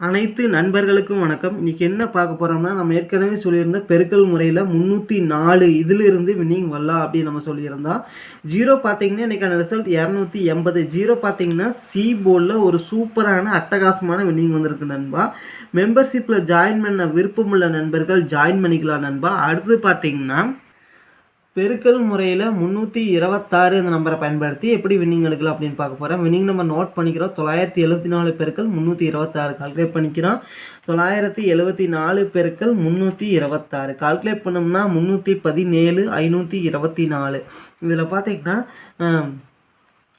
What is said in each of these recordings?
அனைத்து நண்பர்களுக்கும் வணக்கம். இன்றைக்கி என்ன பார்க்க போகிறோம்னா நம்ம ஏற்கனவே சொல்லியிருந்த பெருக்கல் முறையில் முந்நூற்றி நாலு இதிலிருந்து வின்னிங் வரலாம் அப்படின்னு நம்ம சொல்லியிருந்தோம் ஜீரோ பார்த்தீங்கன்னா இன்றைக்கான ரிசல்ட் இரநூத்தி எண்பது. ஜீரோ பார்த்தீங்கன்னா சி போர்டில் ஒரு சூப்பரான அட்டகாசமான வின்னிங் வந்திருக்கு நண்பா. மெம்பர்ஷிப்பில் ஜாயின் பண்ண விருப்பமுள்ள நண்பர்கள் ஜாயின் பண்ணிக்கலாம் நண்பா. அடுத்து பார்த்தீங்கன்னா பெருக்கல் முறையில் முந்நூற்றி இருபத்தாறு இந்த நம்பரை பயன்படுத்தி எப்படி வின்னிங் எடுக்கலாம் அப்படின்னு பார்க்க போகிறேன் வின்னிங் நம்பர் நோட் பண்ணிக்கிறோம். தொள்ளாயிரத்தி எழுபத்தி நாலு பெருக்கள் முந்நூற்றி இருபத்தாறு. கால்குலேட் பண்ணிக்கிறோம். தொள்ளாயிரத்தி எழுபத்தி நாலு பெருக்கள் முந்நூற்றி இருபத்தாறு. கால்குலேட் பண்ணோம்னா முந்நூற்றி பதினேழு ஐநூற்றி இருபத்தி நாலு. இதில் பார்த்தீங்கன்னா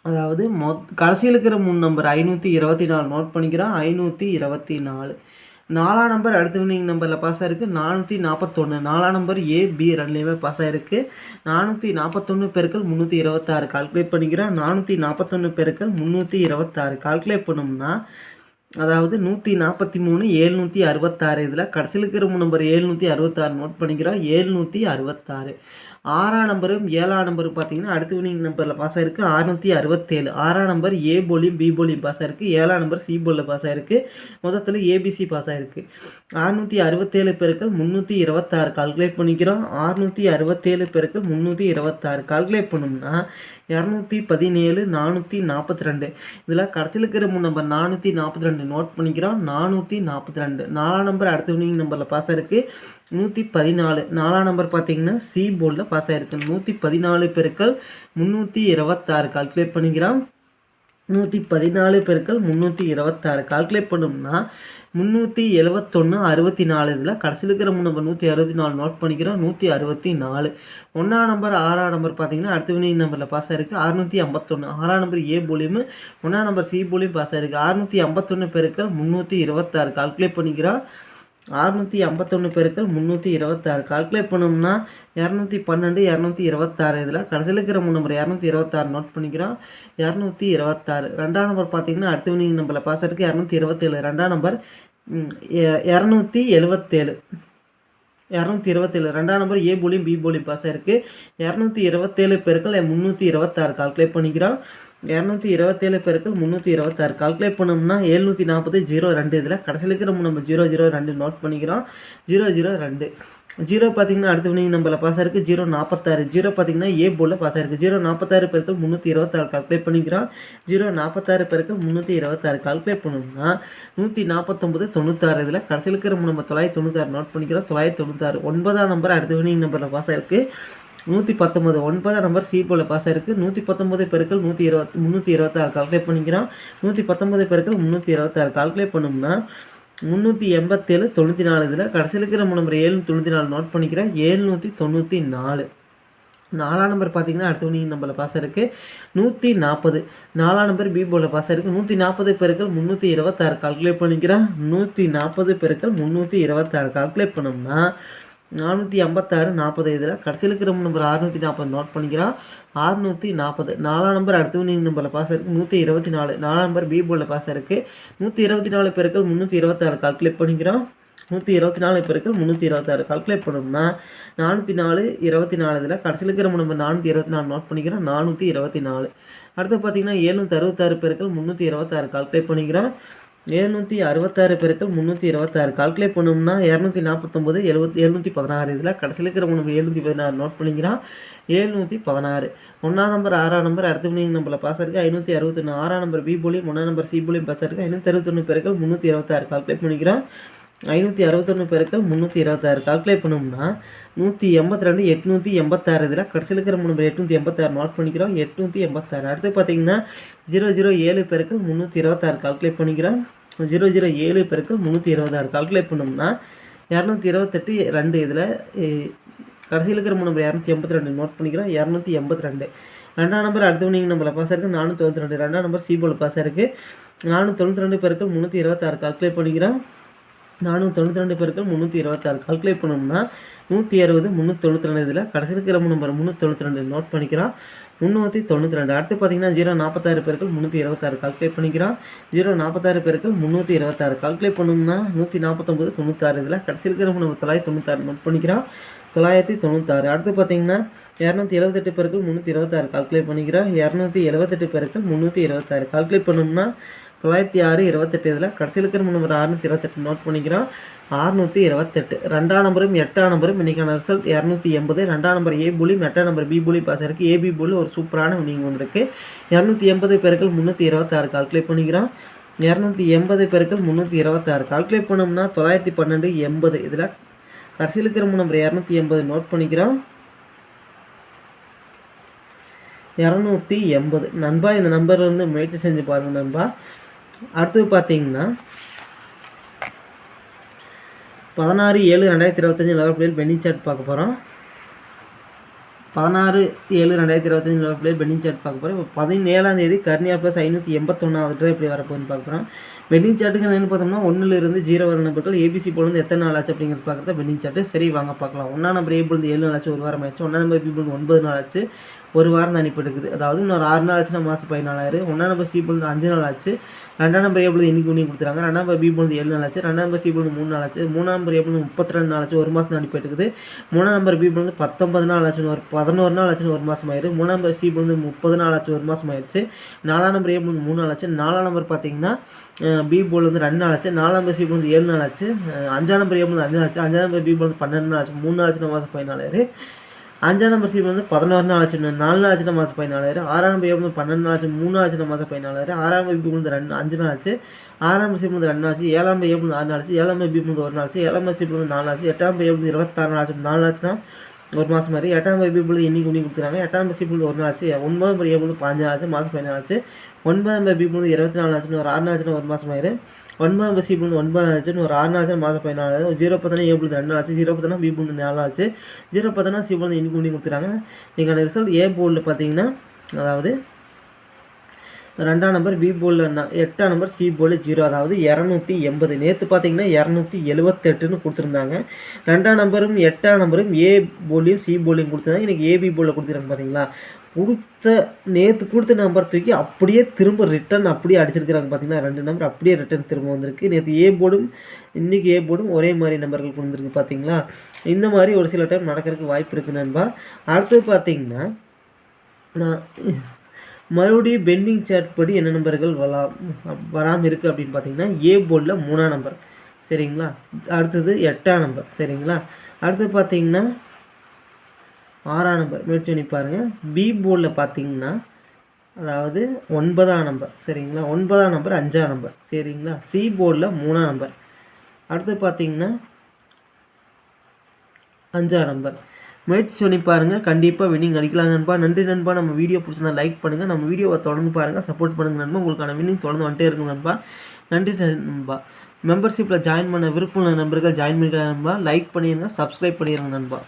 அதாவது மொ கடைசியில் இருக்கிற மூணு நம்பர் ஐநூற்றி இருபத்தி நாலு. நோட் பண்ணிக்கிறோம். ஐநூற்றி இருபத்தி நாலு. நாலாம் நம்பர் அடுத்த வினிங் நம்பரில் பாஸ் ஆகிருக்கு நானூற்றி நாற்பத்தொன்று நாலாம் நம்பர் ஏ பி ரெண்டுலேயுமே பாஸ் ஆகிருக்கு நானூற்றி நாற்பத்தொன்று பெருக்கள் முந்நூற்றி இருபத்தாறு. கால்குலேட் பண்ணிக்கிறேன். நானூற்றி நாற்பத்தொன்று பெருக்கள் முந்நூற்றி இருபத்தாறு. கால்குலேட் பண்ணோம்னா அதாவது நூற்றி நாற்பத்தி மூணு ஏழ்நூற்றி அறுபத்தாறு. இதில் கடைசியில் இருக்கிற நம்பர் ஏழ்நூற்றி அறுபத்தாறு நோட் பண்ணிக்கிறோம். ஏழ்நூற்றி அறுபத்தாறு. ஆறாம் நம்பரும் ஏழாம் நம்பரும் பார்த்தீங்கன்னா அடுத்த வினிங் நம்பரில் பாஸ் ஆயிருக்கு. அறுநூற்றி அறுபத்தேழு. ஆறாம் நம்பர் ஏ போலியும் பி போலியும் பாஸ் ஆயிருக்கு. ஏழாம் நம்பர் சி போலில் பாஸ் ஆயிருக்கு. மொத்தத்தில் ஏபிசி பாஸ் ஆயிருக்கு. அறுநூற்றி அறுபத்தேழு பேருக்கள் முந்நூற்றி இருபத்தாறு. கால்குலேட் பண்ணிக்கிறோம். அறுநூற்றி அறுபத்தேழு பேருக்கள் முந்நூற்றி இருபத்தாறு. கால்குலேட் பண்ணோம்னா இரநூத்தி பதினேழு நானூற்றி நாற்பத்தி ரெண்டு இதில் கடைசியில் இருக்கிற மூணு நம்பர் நானூற்றி நாற்பத்தி ரெண்டு நோட் பண்ணிக்கிறோம். நானூற்றி நாற்பத்தி ரெண்டு நாலாம் நம்பர் அடுத்த வினிங் நம்பரில் பாஸ் ஆயிருக்கு. நூற்றி பதினாலு. நாலாம் நம்பர் பார்த்தீங்கன்னா சி போர்டில் பாஸ் ஆகிருக்கு நூற்றி பதினாலு பெருக்கள் முந்நூற்றி இருபத்தாறு கால்குலேட் பண்ணிக்கிறோம் நூற்றி பதினாலு பெருக்கள் முந்நூற்றி இருபத்தாறு கால்குலேட் பண்ணோம்னா முந்நூற்றி எழுவத்தொன்று அறுபத்தி நாலு இதில் கடைசியில் இருக்கிற நம்ம நூற்றி அறுபத்தி நாலு நோட் பண்ணிக்கிறோம். நூற்றி அறுபத்தி நாலு ஒன்றாம் நம்பர் ஆறாம் நம்பர் பார்த்தீங்கன்னா அடுத்த வினை நம்பரில் பாஸ் ஆயிருக்கு அறுநூற்றி ஐம்பத்தொன்று ஆறாம் நம்பர் ஏ போலியும் ஒன்றாம் நம்பர் சி போலியும் பாஸ் ஆயிருக்கு அறுநூற்றி ஐம்பத்தொன்று பெருக்கள் முந்நூற்றி இருபத்தாறு கால்குலேட் பண்ணிக்கிறோம் அறுநூற்றி ஐம்பத்தொன்று பெருக்கள் முந்நூற்றி இருபத்தாறு. கால்குலேட் பண்ணோம்னா இரநூத்தி பன்னெண்டு இரநூத்தி இருபத்தாறு இதில். கடைசியில் இருக்கிற மூணு நம்பர் இரநூத்தி இருபத்தாறு நோட் பண்ணிக்கிறோம். இரநூத்தி இருபத்தாறு. ரெண்டாம் நம்பர் பார்த்தீங்கன்னா அடுத்த வினிங் நம்பரில் பாஸ் இருக்குது இரநூத்தி இருபத்தேழு. ரெண்டாம் நம்பர் இரநூத்தி எழுபத்தேழு. இரநூத்தி இருபத்தேழு. ரெண்டாம் நம்பர் ஏ போலியும் பி போலியும் பாஸ் ஆயிருக்கு. இரநூத்தி இருபத்தேழு பேருக்கள் முந்நூற்றி இருபத்தாறு கால்குலேட் பண்ணிக்கிறோம் இரநூத்தி இருபத்தேழு பேருக்கு முந்நூற்றி இருபத்தாறு கால்குலேட் பண்ணோம்னா எழுநூற்றி நாற்பது ஜீரோ ரெண்டு இதில் கடைசியில் இருக்கிற நம்ம ஜீரோ ஜீரோ ரெண்டு நோட் பண்ணிக்கிறோம் ஜீரோ ஜீரோ ரெண்டு. ஜீரோ பார்த்தீங்கன்னா அடுத்த வினிங் நம்பரில் பாஸ் ஆயிருக்கு. ஜீரோ நாற்பத்தாறு ஜீரோ பார்த்தீங்கன்னா ஏ போலில் பாஸ் ஆயிருக்கு. ஜீரோ நாற்பத்தாறு பேருக்கு முந்நூற்றி இருபத்தாறு கால்குலேட் பண்ணிக்கிறோம். ஜீரோ நாற்பத்தாறு பேருக்கு முந்நூற்றி இருபத்தாறு கால்குலேட் பண்ணணும்னா நூற்றி நாற்பத்தொம்பது தொண்ணூத்தாறு. இதில் கடைசியில் இருக்கிற நம்ம தொள்ளாயிரத்தி தொண்ணூத்தாறு நோட் பண்ணிக்கிறோம். தொள்ளாயிரத்தி தொண்ணூத்தாறு. ஒன்பதாம் நம்பர் அடுத்த வினிங் நம்பரில் பாஸ் ஆயிருக்கு. நூற்றி பத்தொம்பது ஒன்பதாம் நம்பர் சி போல் பாஸ் ஆயிருக்கு. நூற்றி பத்தொம்பது பெருக்கள் நூற்றி இருபத்தி முந்நூற்றி இருபத்தாறு கால்குலேட் பண்ணிக்கிறோம். நூற்றி பத்தொம்பது பெருக்கள் முந்நூற்றி இருபத்தாறு கால்குலேட் பண்ணோம்னா முந்நூற்றி எண்பத்தேழு தொண்ணூற்றி நாலு இதில் கடைசியில் இருக்கிற நம்பர் ஏழு தொண்ணூற்றி நாலு நோட் பண்ணிக்கிறேன். ஏழ்நூற்றி தொண்ணூற்றி நாலு. நாலாம் நம்பர் பார்த்தீங்கன்னா அடுத்த வினிங் நம்பரில் பாஸ் இருக்குது நூற்றி நாற்பது. நாலாம் நம்பர் பி போர்டில் பாஸ் இருக்குது நூற்றி நாற்பது பெருக்கள் முந்நூற்றி இருபத்தாறு. கால்குலேட் பண்ணிக்கிறேன். நூற்றி நாற்பது பெருக்கள் முந்நூற்றி இருபத்தாறு. கால்குலேட் பண்ணோம்னா நானூற்றி ஐம்பத்தாறு நாற்பது இதில் கடைசியில் இருக்கிற நம்பர் அறுநூற்றி நாற்பது நோட் பண்ணிக்கிறான் அறுநூற்றி நாற்பது. நாலாம் நம்பர் அடுத்த வினிங் நம்பரில் பாஸ் இருக்குது நூற்றி இருபத்தி நாலு. நாலாம் நம்பர் பி போர்டில் பாஸ் இருக்குது நூற்றி இருபத்தி நாலு பேருக்கள் முந்நூற்றி இருபத்தாறு கால்குலேட் பண்ணிக்கிறோம் நூற்றி இருபத்தி நாலு பேருக்கு முந்நூற்றி இருபத்தாறு கால்குலேட் பண்ணோம்னா நானூற்றி நாலு இருபத்தி நாலு இதில் கடைசியில் இருக்கிற நம்பர் நானூற்றி இருபத்தி நாலு நோட் பண்ணிக்கிறோம் நானூற்றி இருபத்தி நாலு. அடுத்து பார்த்தீங்கன்னா ஏழ்நூற்றி அறுபத்தாறு பேருக்கு முந்நூற்றி இருபத்தாறு கால்குலேட் பண்ணிக்கிறோம் எழுநூற்றி அறுபத்தாறு பெருக்கள் முந்நூற்றி இருபத்தாறு கால்குலேட் பண்ணோம்னா இரநூத்தி நாற்பத்தொம்போது எழுபத்தி எழுநூற்றி பதினாறு. இதில் கடைசியில் இருக்கிற உனக்கு எழுநூற்றி பதினாறு நோட் பண்ணிக்கிறான் எழுநூற்றி பதினாறு. ஒன்றாம் நம்பர் ஆறாம் நம்பர் அடுத்த மணி நம்பரில் பாஸ் இருக்குது ஐநூற்றி அறுபத்தொன்று ஆறாம் நம்பர் பி போலியும் ஒன்றாம் நம்பர் சி போலியும் பாஸ் இருக்குது ஐநூற்றி அறுபத்தொன்று பெருக்கள் முந்நூற்றி இருபத்தாறு கால்குலேட் பண்ணிக்கிறான் ஐநூற்றி அறுபத்தொன்று பேருக்கு முந்நூற்றி இருபத்தாறு. கால்குலேட் பண்ணோம்னா நூற்றி எண்பத்தி ரெண்டு எட்நூற்றி எண்பத்தாறு இதில் கடைசியில் இருக்கிற நம்பர் எட்நூற்றி எண்பத்தாறு நோட் பண்ணிக்கிறோம். எட்நூற்றி எண்பத்தாறு. அடுத்து பார்த்தீங்கன்னா ஜீரோ ஜீரோ ஏழு பேருக்கு முந்நூற்றி இருபத்தாறு கால்குலேட் பண்ணிக்கிறோம். ஜீரோ ஜீரோ ஏழு பேருக்கு முந்நூற்றி இருபத்தாறு கால்குலேட் பண்ணோம்னா இரநூத்தி இருபத்தெட்டு ரெண்டு இதில் கடைசியில் இருக்கிற நம்பர் இரநூத்தி எண்பத்தி ரெண்டு நோட் பண்ணிக்கிறோம். இரநூத்தி எண்பத்தி ரெண்டு ரெண்டாம் நம்பர் அடுத்தவனிங் நீங்கள் நம்பரில் பாஸ் இருக்குது நானூற்றி தொண்ணூற்றி ரெண்டு. ரெண்டாம் நம்பர் சி போல் பாஸ் இருக்குது நானூற்றி தொண்ணூற்றி ரெண்டு பேருக்கு முந்நூற்றி இருபத்தாறு கால்குலேட் பண்ணிக்கிறோம். நானூற்றி தொண்ணூற்றி ரெண்டு பேருக்கு முந்நூற்றி இருபத்தாறு கால்குலேட் பண்ணோம்னா நூற்றி அறுபது முந்நூற்றி தொண்ணூற்றி ரெண்டு இதில் கடைசி இருக்கிற நம்பர் முந்நூற்றி தொண்ணூற்றி ரெண்டு நோட் பண்ணிக்கிறான். முந்நூற்றி தொண்ணூற்றி ரெண்டு அடுத்து பார்த்தீங்கன்னா ஜீரோ நாற்பத்தாறு பேருக்கு முந்நூற்றி இருபத்தாறு கால்குலேட் பண்ணிக்கிறான். ஜீரோ நாற்பத்தாறு பேருக்கு முந்நூற்றி இருபத்தாறு கால்குலேட் பண்ணோம்னா நூற்றி நாற்பத்தொம்பது தொண்ணூற்றாறு இதில் கடைசி இருக்கிற நம்ம தொள்ளாயிரத்தி தொண்ணூற்றாறு நோட் பண்ணிக்கிறோம் தொள்ளாயிரத்தி தொண்ணூத்தாறு அடுத்து பார்த்தீங்கன்னா இரநூத்தி எழுபத்தெட்டு பேருக்கு முந்நூற்றி இருபத்தாறு கால்குலேட் பண்ணிக்கிறோம் இரநூத்தி எழுபத்தெட்டு பேருக்கு முந்நூற்றி இருபத்தாறு கால்குலேட் பண்ணோம்னா தொள்ளாயிரத்தி ஆறு இருபத்தெட்டு இதில் கடைசியில் இருக்கிற நம்பர் அறுநூற்றி இருபத்தெட்டு நோட் பண்ணிக்கிறோம். அறுநூற்றி இருபத்தெட்டு. ரெண்டாம் நம்பரும் எட்டாம் நம்பரும் இன்றைக்கான ரிசல்ட் இரநூத்தி எண்பது. ரெண்டாம் நம்பர் ஏ புலியும் எட்டாம் நம்பர் பி புலி பாஸ் இருக்குது ஏபி புலி ஒரு சூப்பரான வினிங் வந்திருக்கு இரநூத்தி எண்பது பேருக்கு முந்நூற்றி இருபத்தாறு கால்குலேட் பண்ணிக்கிறோம். இரநூத்தி எண்பது பேருக்கு முந்நூற்றி இருபத்தாறு கால்குலேட் பண்ணோம்னா தொள்ளாயிரத்தி பன்னெண்டு எண்பது. இதில் கடைசியில் இருக்கிற நம்பர் இரநூத்தி எண்பது நோட் பண்ணிக்கிறோம். இரநூத்தி எண்பது. நண்பா இந்த நம்பர்லேருந்து முயற்சி செஞ்சு பாருங்க நண்பா. அடுத்தது பார்த்தீங்கன்னா பதினாறு ஏழு ரெண்டாயிரத்தி இருபத்தஞ்சி லெவல் பிளேயர் சார்ட் பார்க்க போகிறோம் பதினாறு ஏழு ரெண்டாயிரத்தி இருபத்தஞ்சி லெவல் பிளேயர் பெண்டிங் சார்ட் பார்க்க போகிறோம் இப்போ பதினேழாம் தேதி கர்னியா ப்ளஸ் ஐநூற்றி எண்பத்தொன்னாவது ட்ரை எப்படி வரப்போகுதுன்னு பார்க்க பெண்டிங் சார்ட்டுக்கு என்னென்னு பார்த்தோம்னா ஒன்றுல இருந்து ஜீரோ வர நம்பர்கள் ஏபிசி போலேருந்து எத்தனை நாள் ஆச்சு அப்படிங்கிறது பார்க்குறது பெண்டிங் சார்ட்டு சரி வாங்க பார்க்கலாம். ஒன்றா நம்பர் ஏபிள் ஏழு நாள் ஆச்சு ஒரு வாரம் ஆச்சு. ஒன்றா நம்பர் பி ஒன்பது நாள் ஆச்சு. ஒரு வாரம் தான் இருக்குது அதாவது இன்னொரு ஆறு நாள் ஆச்சுன்னா மாதம் பதினாலாயிரம் ஒன்றாம் நம்பர் சி அஞ்சு நாள் ஆச்சு ரெண்டாம் நம்பர் ஏ இன்னைக்கு ஒன்று கொடுத்துறாங்க ரெண்டாம் நம்பர் பி போலேருந்து ஏழு நாள் ஆச்சு ரெண்டாம் நம்பர் சி மூணு நாள் ஆச்சு மூணாம் நம்பர் ஏ முப்பத்தி ரெண்டு நாள் ஆச்சு ஒரு மாதம் அனுப்பிட்டுருக்குது மூணாம் நம்பர் பி வந்து பத்தொன்பது நாள் ஆச்சுன்னு ஒரு பதினோரு நாள் ஆச்சுன்னு ஒரு மாதம் ஆயிடுது மூணாம் நம்பர் சி போலேருந்து முப்பது நாள் ஆச்சு ஒரு மாதம் ஆயிடுச்சு நாலாம் நம்பர் ஏ மூணு நாள் ஆச்சு நாலாம் நம்பர் பார்த்தீங்கன்னா பி போல் வந்து ரெண்டு நாள் ஆச்சு நாலாம் நம்பர் சி போல் வந்து ஏழு நாள் ஆச்சு அஞ்சாம் நம்பர் ஏ வந்து அஞ்சு நாள் ஆச்சு அஞ்சாம் நம்பர் பி போல் வந்து பன்னெண்டு நாள் ஆச்சு மூணு நாள் ஆச்சு மாதம் பதினாலாயிரம் அஞ்சாம் நம்பர் சீட் வந்து பதினோரு நாள் ஆச்சு நாலு நாள் ஆச்சு மாதம் பதினாலாயிரம் ஆறாம் நம்பர் ஏ பன்னெண்டு நாள் ஆச்சு மூணு நாள் ஆச்சு மாதம் பதினாலாயிரம் ஆறாம் நம்பர் இப்படி வந்து ரெண்டு அஞ்சு நாள் ஆச்சு ஆறாம் நம்பர் சீட் வந்து ரெண்டு நாள் ஆச்சு ஏழாம் நம்பர் ஏ ஆறு நாள் ஆச்சு ஏழாம் நம்பர் பி வந்து ஒரு நாள் ஆச்சு ஏழாம் நம்பர் சீட் வந்து நாலு ஆச்சு எட்டாம் நம்பர் ஏ இருபத்தாறு நாள் ஆச்சு நாலு ஆச்சுன்னா ஒரு மாதம் மாதிரி எட்டாம் நம்பர் பி புள்ளி இன்னைக்கு உண்ணி எட்டாம் நம்பர் சீட் ஒரு நாள் ஆச்சு ஒன்பது நம்பர் ஏ பாஞ்சு ஆச்சு மாதம் பதினாலு ஆச்சு ஒன்பதாம் நம்பர் பி இருபத்தி நாலு ஆச்சுன்னு ஒரு ஆறு நாள் ஒரு மாதம் ஆயிரு. ஒன்பதாம் நம்பர் சி ஒன்பது ஆச்சுன்னு ஒரு ஆறு நாச்சு மாதம் பதினாலு ஜீரோ பத்தனா ஏ புள்ளி ரெண்டு ஆச்சு. ஜீரோ பத்தனா பி மூணு நாலு ஆச்சு. ஜீரோ பத்தனா சி புள்ளி இன்னைக்கு உண்ணி கொடுத்துறாங்க நீங்கள் ரிசல்ட் ஏ போர்டில் பார்த்தீங்கன்னா அதாவது ரெண்டாம் நம்பர் பி போலில் எட்டாம் நம்பர் சி போலில் ஜீரோ அதாவது இரநூத்தி எண்பது. நேற்று பார்த்தீங்கன்னா இரநூத்தி எழுபத்தெட்டுன்னு கொடுத்துருந்தாங்க. ரெண்டாம் நம்பரும் எட்டாம் நம்பரும் ஏ போலியும் சி போலியும் கொடுத்துருந்தாங்க. இன்றைக்கி ஏபி போலில் கொடுத்துருக்காங்க பார்த்தீங்களா கொடுத்த நேற்று கொடுத்த நம்பர் தூக்கி அப்படியே திரும்ப ரிட்டர்ன் அப்படியே அடிச்சிருக்கிறாங்க பார்த்தீங்கன்னா ரெண்டு நம்பர் அப்படியே ரிட்டர்ன் திரும்ப வந்திருக்கு. நேற்று ஏ போர்டும் இன்றைக்கி ஏ போர்டும் ஒரே மாதிரி நம்பர்கள் கொடுத்துருக்கு பார்த்தீங்களா இந்த மாதிரி ஒரு சில டைம் நடக்கிறதுக்கு வாய்ப்பு இருக்குது நண்பா. அடுத்தது பார்த்தீங்கன்னா நான் மறுபடியும் பெண்டிங் சார்ட் படி என்ன நம்பர்கள் வரா வராமல் இருக்குது அப்படின்னு பார்த்தீங்கன்னா ஏ போர்டில் மூணாம் நம்பர் சரிங்களா? அடுத்தது எட்டாம் நம்பர் சரிங்களா? அடுத்து பார்த்தீங்கன்னா ஆறாம் நம்பர் முயற்சி பண்ணி பாருங்கள் பி போர்டில் பார்த்தீங்கன்னா அதாவது ஒன்பதாம் நம்பர் சரிங்களா? ஒன்பதாம் நம்பர் அஞ்சாம் நம்பர் சரிங்களா? சி போர்டில் மூணாம் நம்பர் அடுத்து பார்த்தீங்கன்னா அஞ்சாம் நம்பர் முயற்சி பண்ணி பாருங்கள் கண்டிப்பாக வின்னிங் அடிக்கலாம் நண்பா. நன்றி நண்பா. நம்ம வீடியோ பிடிச்சிருந்தா லைக் பண்ணுங்கள் நம்ம வீடியோவை தொடர்ந்து பாருங்கள் சப்போர்ட் பண்ணுங்கள் நண்பா. உங்களுக்கான வின்னிங் தொடர்ந்து வந்துட்டே இருக்கும் நண்பா. நன்றி நண்பா. மெம்பர்ஷிப்பில் ஜாயின் பண்ண விருப்பம் நண்பர்கள் ஜாயின் பண்ணிக்கலாம் நண்பா. லைக் பண்ணிடுங்க சப்ஸ்கிரைப் பண்ணிடுங்க நண்பா.